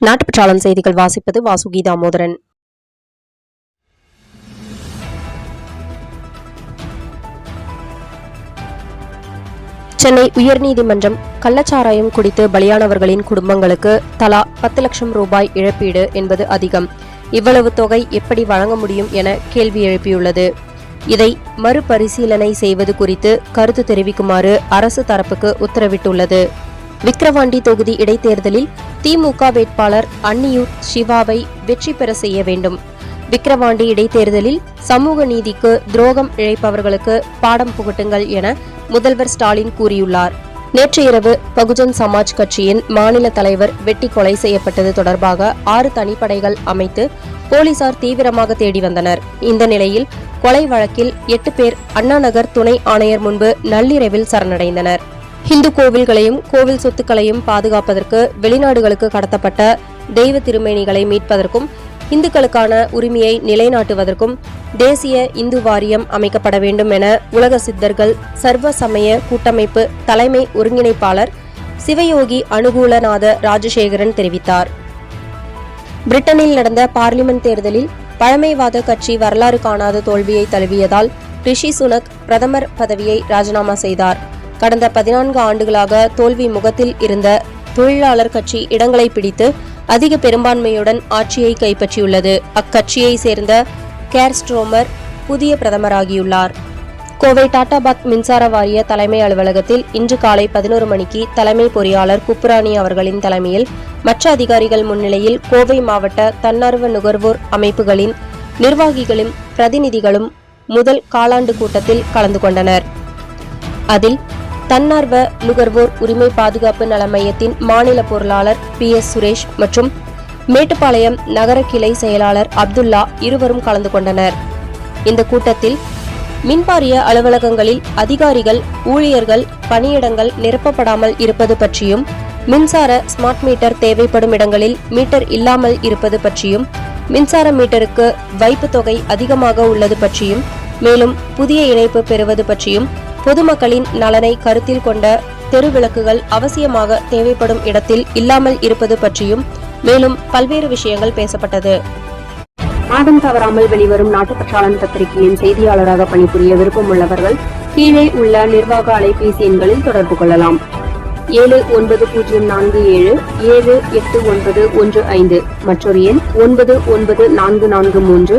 நாட்டுப்பற்றாளன் செய்திகள் வாசிப்பது வாசுகி தாமோதரன் சென்னை உயர்நீதிமன்றம் கள்ளச்சாராயம் குடித்து பலியானவர்களின் குடும்பங்களுக்கு தலா பத்து லட்சம் ரூபாய் இழப்பீடு என்பது அதிகம். இவ்வளவு தொகை எப்படி வழங்க முடியும் என கேள்வி எழுப்பியுள்ளது. இதை மறுபரிசீலனை செய்வது குறித்து கருத்து தெரிவிக்குமாறு அரசு தரப்புக்கு உத்தரவிட்டுள்ளது. விக்கிரவாண்டி தொகுதி இடைத்தேர்தலில் திமுக வேட்பாளர் அன்னியூர் சிவாவை வெற்றி பெற செய்ய வேண்டும். விக்கிரவாண்டி இடைத்தேர்தலில் சமூக நீதிக்கு துரோகம் இழைப்பவர்களுக்கு பாடம் புகட்டுங்கள் என முதல்வர் ஸ்டாலின் கூறியுள்ளார். நேற்று இரவு பகுஜன் சமாஜ் கட்சியின் மாநில தலைவர் வெட்டி கொலை செய்யப்பட்டது தொடர்பாக ஆறு தனிப்படைகள் அமைத்து போலீசார் தீவிரமாக தேடி வந்தனர். இந்த நிலையில் கொலை வழக்கில் எட்டு பேர் அண்ணாநகர் துணை ஆணையர் முன்பு நள்ளிரவில் சரணடைந்தனர். இந்து கோவில்களையும் கோவில் சொத்துக்களையும் பாதுகாப்பதற்கு வெளிநாடுகளுக்கு கடத்தப்பட்ட தெய்வ திருமேனிகளை மீட்பதற்கும் இந்துக்களுக்கான உரிமையை நிலைநாட்டுவதற்கும் தேசிய இந்து வாரியம் அமைக்கப்பட வேண்டும் என உலக சித்தர்கள் சர்வ சமய கூட்டமைப்பு தலைமை ஒருங்கிணைப்பாளர் சிவயோகி அனுகூலநாத ராஜசேகரன் தெரிவித்தார். பிரிட்டனில் நடந்த பார்லிமென்ட் தேர்தலில் பழமைவாத கட்சி வரலாறு காணாத தோல்வியை தழுவியதால் ரிஷி சுனக் பிரதமர் பதவியை ராஜினாமா செய்தார். கடந்த பதினான்கு ஆண்டுகளாக தோல்வி முகத்தில் இருந்த தொழிலாளர் கட்சி இடங்களை பிடித்து அதிக பெரும்பான்மையுடன் ஆட்சியை கைப்பற்றியுள்ளது. அக்கட்சியை சேர்ந்த கேர் ஸ்ட்ரோமர் புதிய பிரதமராகியுள்ளார். கோவை டாடாபாத் மின்சார வாரிய தலைமை அலுவலகத்தில் இன்று காலை பதினோரு மணிக்கு தலைமை பொறியாளர் குப்புராணி அவர்களின் தலைமையில் மற்ற அதிகாரிகள் முன்னிலையில் கோவை மாவட்ட தன்னார்வ நுகர்வோர் அமைப்புகளின் நிர்வாகிகளும் பிரதிநிதிகளும் முதல் காலாண்டு கூட்டத்தில் கலந்து கொண்டனர். அதில் தன்னார்வ நுகர்வோர் உரிமை பாதுகாப்பு நல மையத்தின் மாநில பொருளாளர் பி எஸ் சுரேஷ் மற்றும் மேட்டுப்பாளையம் நகர கிளை செயலாளர் அப்துல்லா இருவரும் கலந்து கொண்டனர். இந்த கூட்டத்தில் மின்வாரிய அலுவலகங்களில் அதிகாரிகள் ஊழியர்கள் பணியிடங்கள் நிரப்பப்படாமல் இருப்பது பற்றியும் மின்சார ஸ்மார்ட் மீட்டர் தேவைப்படும் இடங்களில் மீட்டர் இல்லாமல் இருப்பது பற்றியும் மின்சார மீட்டருக்கு வைப்பு தொகை அதிகமாக உள்ளது பற்றியும் மேலும் புதிய இணைப்பு பெறுவது பற்றியும் பொதுமக்களின் நலனை கருத்தில் கொண்ட தெருவிளக்குகள் அவசியமாக தேவைப்படும் இடத்தில் இல்லாமல் இருப்பது பற்றியும் மேலும் பல்வேறு விஷயங்கள் பேசப்பட்டது. மாதம் தவறாமல் வெளிவரும் நாட்டுப்பற்றாளன் பத்திரிகையின் செய்தியாளராக பணிபுரிய விருப்பம் உள்ளவர்கள் கீழே உள்ள நிர்வாக அலைபேசி எண்களில் தொடர்பு கொள்ளலாம். ஏழு ஒன்பது பூஜ்ஜியம் நான்கு ஏழு ஏழு எட்டு ஒன்பது ஒன்று ஐந்து மற்றொரு எண் ஒன்பது ஒன்பது நான்கு நான்கு மூன்று